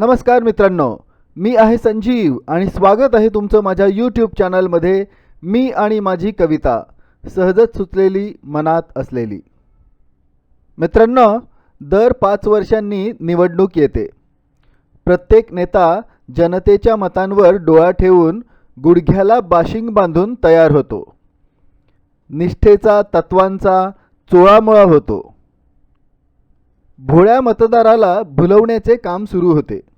नमस्कार मित्रांनो मी आहे संजीव आणि स्वागत आहे तुमचं माझ्या यूट्यूब चॅनलमध्ये मी आणि माझी कविता सहजच सुचलेली मनात असलेली. मित्रांनो दर पाच वर्षांनी निवडणूक येते. प्रत्येक नेता जनतेच्या मतांवर डोळा ठेवून गुडघ्याला बाशिंग बांधून तयार होतो. निष्ठेचा तत्वांचा चोळामोळा होतो. भोळ्या मतदाराला भुलवण्याचे काम सुरू होते.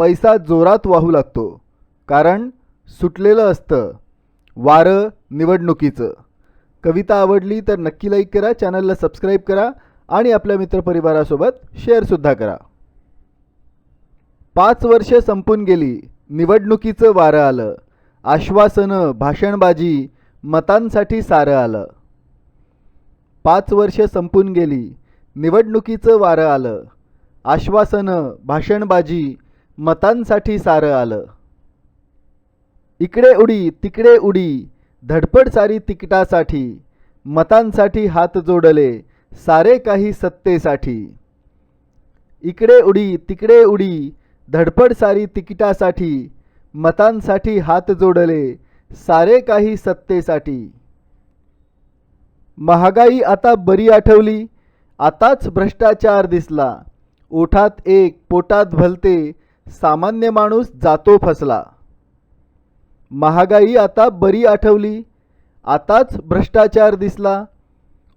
पैसा जोरात वाहू लागतो. कारण सुटलेलं असतं. वारं निवडणुकीचं. कविता आवडली तर नक्की लाईक करा चॅनलला सबस्क्राईब करा आणि आपल्या मित्रपरिवारासोबत शेअरसुद्धा करा. पाच वर्ष संपून गेली निवडणुकीचं वारं आलं. आश्वासनं भाषणबाजी मतांसाठी सारं आलं. पाच वर्ष संपून गेली निवडणुकीचं वारं आलं. आश्वासनं भाषणबाजी मतांसाठी सारं आलं. इकडे उडी तिकडे उडी धडपड सारी तिकिटासाठी मतांसाठी हात जोडले सारे काही सत्तेसाठी. इकडे उडी तिकडे उडी धडपड सारी तिकिटासाठी मतांसाठी हात जोडले सारे काही सत्तेसाठी. महागाई आता बरी आठवली आताच भ्रष्टाचार दिसला. ओठात एक पोटात भलते सामान्य माणूस जातो फसला. महागाई आता बरी आठवली. आताच भ्रष्टाचार दिसला.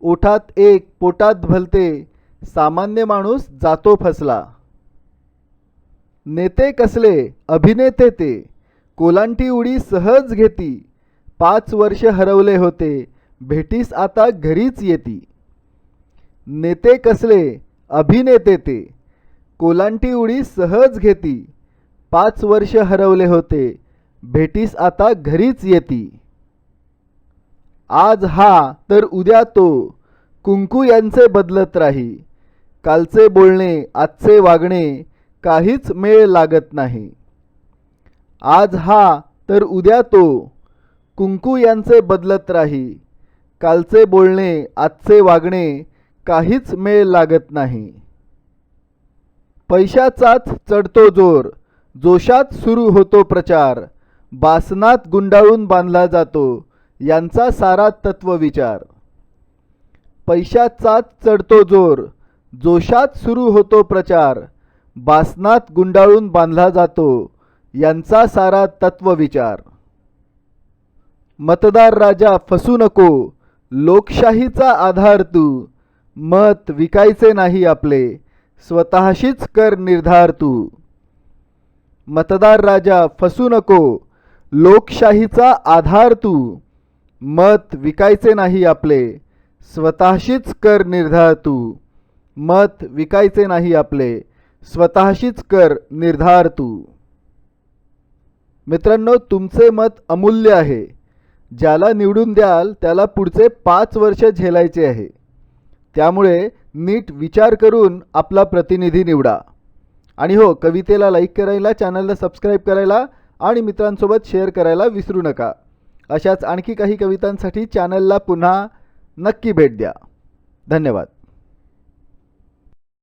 ओठात एक पोटात भलते. सामान्य माणूस जातो फसला. नेते कसले? अभिनेते ते. कोलांटी उडी सहज घेती. पाच वर्ष हरवले होते. भेटीस आता घरीच येती. नेते कसले? अभिनेते ते. कोलांटी उडी सहज घेती. पाच वर्ष हरवले होते. भेटीस आता घरीच येती. आज हा तर उद्या तो. कुंकू यांचे बदलत राही. कालचे बोलणे आजचे वागणे काहीच मेळ लागत नाही. आज हा तर उद्या तो. कुंकू यांचे बदलत राही. कालचे बोलणे आजचे वागणे काहीच मेळ लागत नाही. पैशाचाच चढतो जोर जोशात सुरू होतो प्रचार बासनात गुंडाळून बांधला जातो यांचा सारा तत्वविचार पैशाचाच चढतो जोर जोशात सुरू होतो प्रचार बासनात गुंडाळून बांधला जातो यांचा सारा तत्वविचार मतदार राजा फसू नको लोकशाहीचा आधार तू मत विकायचे नाही आपले स्वतःशीच कर निर्धार तू. मतदार राजा फसू नको. लोकशाहीचा आधार तू. मत विकायचे नाही आपले. स्वतःशीच कर निर्धार तू. मत विकायचे नाही आपले. स्वतःशीच कर निर्धार तू. मित्रांनो तुमचे मत अमूल्य आहे. ज्याला निवडून द्याल त्याला पुढचे पाच वर्ष झेलायचे आहे. त्यामुळे नीट विचार करून आपला प्रतिनिधी निवडा. आणि हो कवितेला लाईक करायला चॅनलला सबस्क्राईब करायला आणि मित्रांसोबत शेअर करायला विसरू नका. अशाच आणखी काही कवितांसाठी चॅनलला पुन्हा नक्की भेट द्या. धन्यवाद.